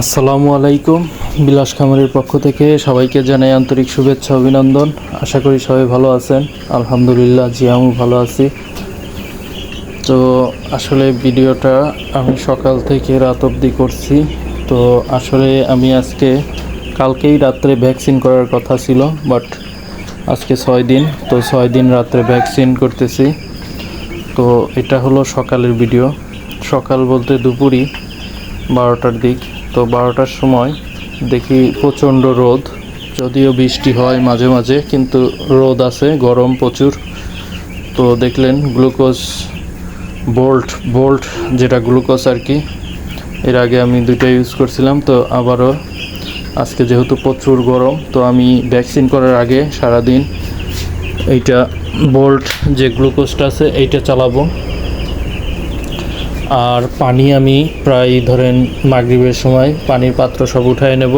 আসসালামু আলাইকুম, বিলাস খামারের পক্ষ থেকে সবাইকে জানাই আন্তরিক শুভেচ্ছা, অভিনন্দন। আশা করি সবাই ভালো আছেন। আলহামদুলিল্লাহ, জি আমি ভালো আছি। তো আসলে ভিডিওটা আমি সকাল থেকে রাত অবধি করছি। তো আসলে আমি আজকে, কালকেই রাত্রে ভ্যাকসিন করার কথা ছিল, বাট আজকে ছয় দিন। তো ছয় দিন রাত্রে ভ্যাকসিন করতেছি। তো এটা হলো সকালের ভিডিও। সকাল বলতে দুপুরই বারোটার দিক। তো বারোটার সময় দেখি প্রচণ্ড রোদ। যদিও বৃষ্টি হয় মাঝে মাঝে, কিন্তু রোদ আছে, গরম প্রচুর। তো দেখলেন গ্লুকোজ বোল্ট বোল্ট যেটা গ্লুকোজ আর কি, এর আগে আমি দুইটা ইউজ করছিলাম, তো আবারও আজকে যেহেতু প্রচুর গরম, তো আমি ভ্যাকসিন করার আগে সারাদিন এইটা বোল্ট যে গ্লুকোজটা আছে, এইটা চালাবো। আর পানি আমি প্রায় ধরেন মাগরিবের সময় পানির পাত্র সব উঠায় নেব।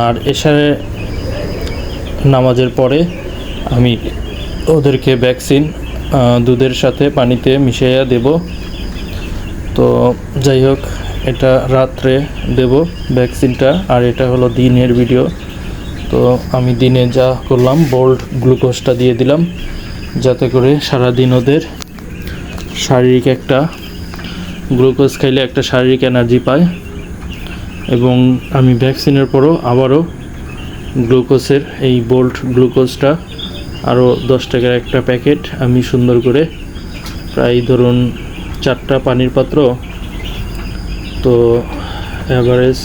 আর এসারে নামাজের পরে আমি ওদেরকে ভ্যাকসিন দুধের সাথে পানিতে মিশিয়ে দেব। তো যাই হোক, এটা রাত্রে দেব ভ্যাকসিনটা। আর এটা হলো দিনের ভিডিও। তো আমি দিনে যা করলাম, বোল্ড গ্লুকোজটা দিয়ে দিলাম, যাতে করে সারাদিন ওদের শারীরিক একটা গ্লুকোজ খাইলে একটা শারীরিক এনার্জি পায় এবং আমি ভ্যাকসিনের পরও আবারও গ্লুকোজের এই বোল্ট গ্লুকোজটা আরও দশ টাকার একটা প্যাকেট আমি সুন্দর করে প্রায় ধরুন চারটা পানির পাত্র, তো অ্যাভারেজ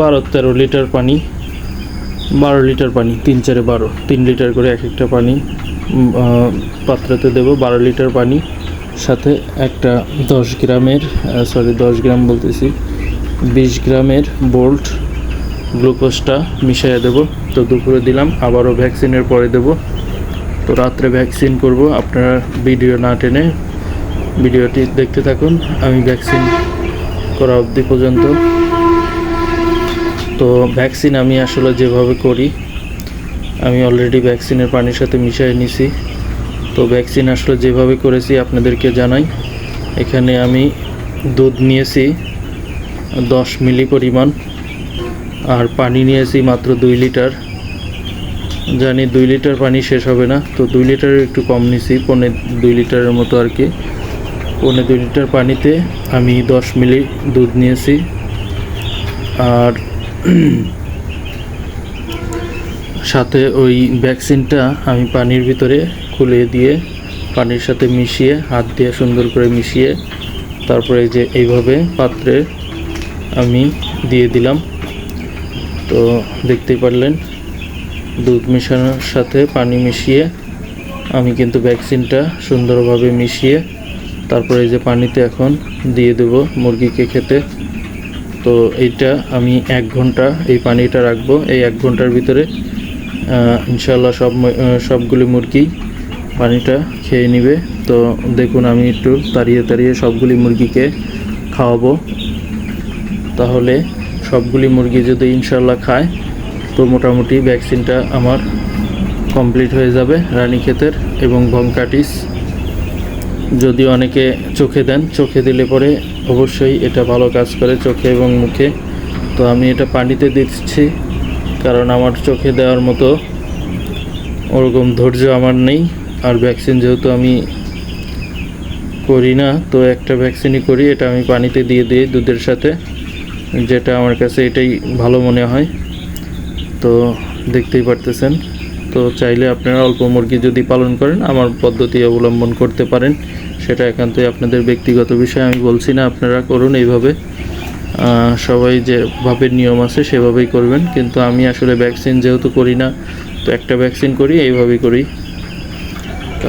বারো তেরো লিটার পানি, বারো লিটার পানি, তিন চারে বারো, তিন লিটার করে এক একটা পানি পাত্রতে দেবো, বারো লিটার পানি। সাথে একটা দশ গ্রামের সরি দশ গ্রাম বলতেছি, বিশ গ্রামের বোল্ট গ্লুকোজটা মিশিয়ে দেবো। তো দুপুরে দিলাম, আবারও ভ্যাকসিনের পরে দেবো। তো রাত্রে ভ্যাকসিন করব, আপনারা ভিডিও না টেনে ভিডিওটি দেখতে থাকুন। আমি ভ্যাকসিন করা অবধি পর্যন্ত। তো ভ্যাকসিন আমি আসলে যেভাবে করি, আমি অলরেডি ভ্যাকসিনের পানির সাথে মিশিয়ে নিছি। তো ভ্যাকসিন আসলে যেভাবে করেছি আপনাদেরকে জানাই। এখানে আমি দুধ নিয়েছি, দশ মিলি পরিমাণ, আর পানি নিয়েছি মাত্র দুই লিটার। জানি দুই লিটার পানি শেষ হবে না, তো দুই লিটারের একটু কম নিছি, পৌনে দুই লিটারের মতো আর কি। পৌনে দুই লিটার পানিতে আমি দশ মিলি দুধ নিয়েছি। আর সাথে ওই ভ্যাকসিনটা আমি পানির ভিতরে খুলে দিয়ে পানির সাথে মিশিয়ে, হাত দিয়ে সুন্দর করে মিশিয়ে তারপরে যে এইভাবে পাত্রে আমি দিয়ে দিলাম। তো দেখতেই পারলেন, দুধ মেশানোর সাথে পানি মিশিয়ে আমি কিন্তু ভ্যাকসিনটা সুন্দরভাবে মিশিয়ে তারপরে এই যে পানিতে এখন দিয়ে দেব মুরগিকে খেতে। তো এইটা আমি এক ঘণ্টা এই পানিটা রাখব। এই এক ঘণ্টার ভিতরে ইনশাল্লাহ সব সবগুলি মুরগি পানিটা খেয়ে নিবে। তো দেখুন, আমি একটু তাড়িয়ে তাড়িয়ে সবগুলি মুরগিকে খাওয়াবো। তাহলে সবগুলি মুরগি যদি ইনশাল্লাহ খায়, তো মোটামুটি ভ্যাকসিনটা আমার কমপ্লিট হয়ে যাবে রানী ক্ষেতের এবং ভংকাটিস যদি অনেকে চোখে দেন, চোখে দিলে পরে অবশ্যই এটা ভালো কাজ করে চোখে এবং মুখে। তো আমি এটা পানিতে দিচ্ছি, কারণ আমার চোখে দেওয়ার মতো ওরকম ধৈর্য আমার নেই। আর ভ্যাকসিন যেহেতু আমি করি না, তো একটা ভ্যাকসিনই করি, এটা আমি পানিতে দিয়ে দিই দুধের সাথে, যেটা আমার কাছে এটাই ভালো মনে হয়। তো দেখতেই পারতেছেন। তো চাইলে আপনারা অল্প মুরগি যদি পালন করেন, আমার পদ্ধতি অবলম্বন করতে পারেন। সেটা একান্তই আপনাদের ব্যক্তিগত বিষয়, আমি বলছি না আপনারা করুন এইভাবে। সবাই যেভাবে নিয়ম আছে, সেভাবেই করবেন। কিন্তু আমি আসলে ভ্যাকসিন যেহেতু করি না, তো একটা ভ্যাকসিন করি, এইভাবেই করি।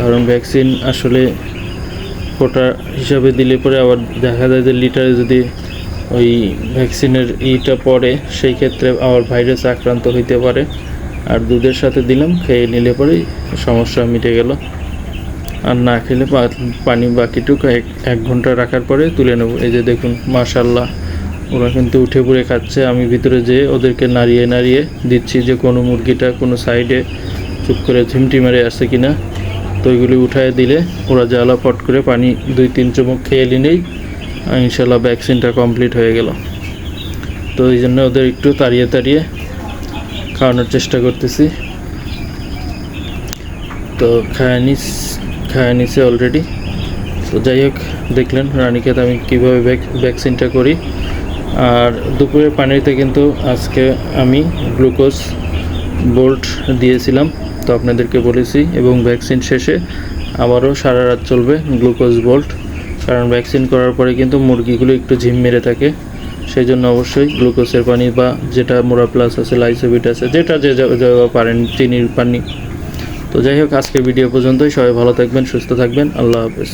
কারণ ভ্যাকসিন আসলে কোটা হিসাবে দিলে পরে আবার দেখা যায় যে লিটারে যদি ওই ভ্যাকসিনের ইটা পড়ে, সেই ক্ষেত্রে আবার ভাইরাস আক্রান্ত হইতে পারে। আর দুধের সাথে দিলাম, খেয়ে নিলে পরেই সমস্যা মিটে গেল। আর না খেলে পানি বাকিটুকু এক এক ঘণ্টা রাখার পরে তুলে নেব। এই যে দেখুন মাশাল্লাহ ওরা কিন্তু উঠে পড়ে খাচ্ছে। আমি ভিতরে যেয়ে ওদেরকে নাড়িয়ে নাড়িয়ে দিচ্ছি যে কোনো মুরগিটা কোনো সাইডে চুপ করে ঝিমটি মেরে আসছে কিনা। তো ওইগুলি উঠায় দিলে ওরা জ্বালা ফট করে পানি দুই, তিন চুমুক খেয়ে নিলেই ইনশাল্লাহ ভ্যাকসিনটা কমপ্লিট হয়ে গেল। তো এই জন্য ওদের একটু তাড়িয়ে তাড়িয়ে খাওয়ানোর চেষ্টা করতেছি। তো খায় নিস, খায় নিছে অলরেডি তো যাই হোক, দেখলেন রানীক্ষেত আমি কীভাবে ভ্যাকসিনটা করি। আর দুপুরের পানিতে কিন্তু আজকে আমি গ্লুকোজ বোল্ট দিয়েছিলাম। তো আপনাদেরকে বলেছি, এবং ভ্যাকসিন শেষে আবারও সারা রাত চলবে গ্লুকোজ বোল্ট কারণ ভ্যাকসিন করার পরে কিন্তু মুরগিগুলো একটু ঝিম মেরে থাকে। সেই জন্য অবশ্যই গ্লুকোজের পানি বা যেটা মোরা প্লাস আছে লাইসোবিট আছে, যেটা যা পারেন, চিনির পানি। তো যাই হোক, আজকের ভিডিও পর্যন্তই। সবাই ভালো থাকবেন, সুস্থ থাকবেন। আল্লাহ হাফেজ।